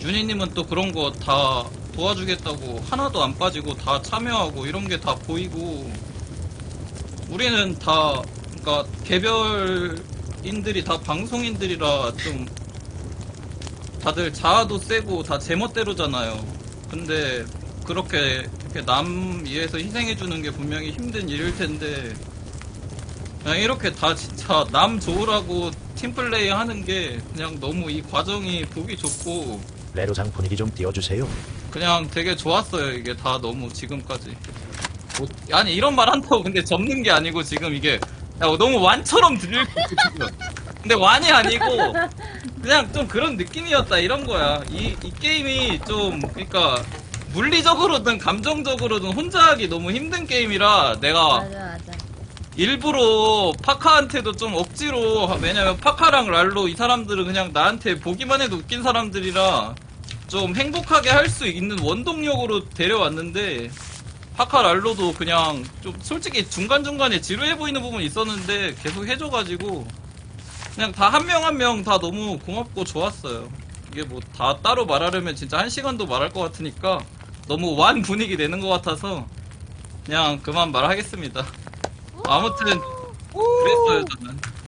윤희님은 또 그런 거 다 도와주겠다고 하나도 안 빠지고 다 참여하고 이런 게 다 보이고 우리는 다 그러니까 개별인들이 다 방송인들이라 좀 다들 자아도 세고 다 제멋대로잖아요. 근데 그렇게 이렇게 남 위해서 희생해주는 게 분명히 힘든 일일 텐데 그냥 이렇게 다 진짜 남 좋으라고 팀플레이 하는 게 그냥 너무 이 과정이 보기 좋고 레로상 분위기 좀 띄워주세요. 그냥 되게 좋았어요 이게 다 너무 지금까지 뭐, 아니 이런 말 한다고 근데 접는 게 아니고 지금 이게 야, 너무 완처럼 들릴 수 있어 지금 근데 완이 아니고 그냥 좀 그런 느낌이었다 이런 거야 이, 이 게임이 좀 그러니까 물리적으로든 감정적으로든 혼자 하기 너무 힘든 게임이라 내가 맞아 맞아. 일부러 파카한테도 좀 억지로 왜냐면 파카랑 랄로 이 사람들은 그냥 나한테 보기만 해도 웃긴 사람들이라 좀 행복하게 할 수 있는 원동력으로 데려왔는데 파카 랄로도 그냥 좀 솔직히 중간중간에 지루해 보이는 부분이 있었는데 계속 해줘가지고 그냥 다 한 명 한 명 다 너무 고맙고 좋았어요. 이게 뭐 다 따로 말하려면 진짜 한 시간도 말할 것 같으니까 너무 완 분위기 내는 것 같아서 그냥 그만 말하겠습니다. 아무튼 그랬어요 저는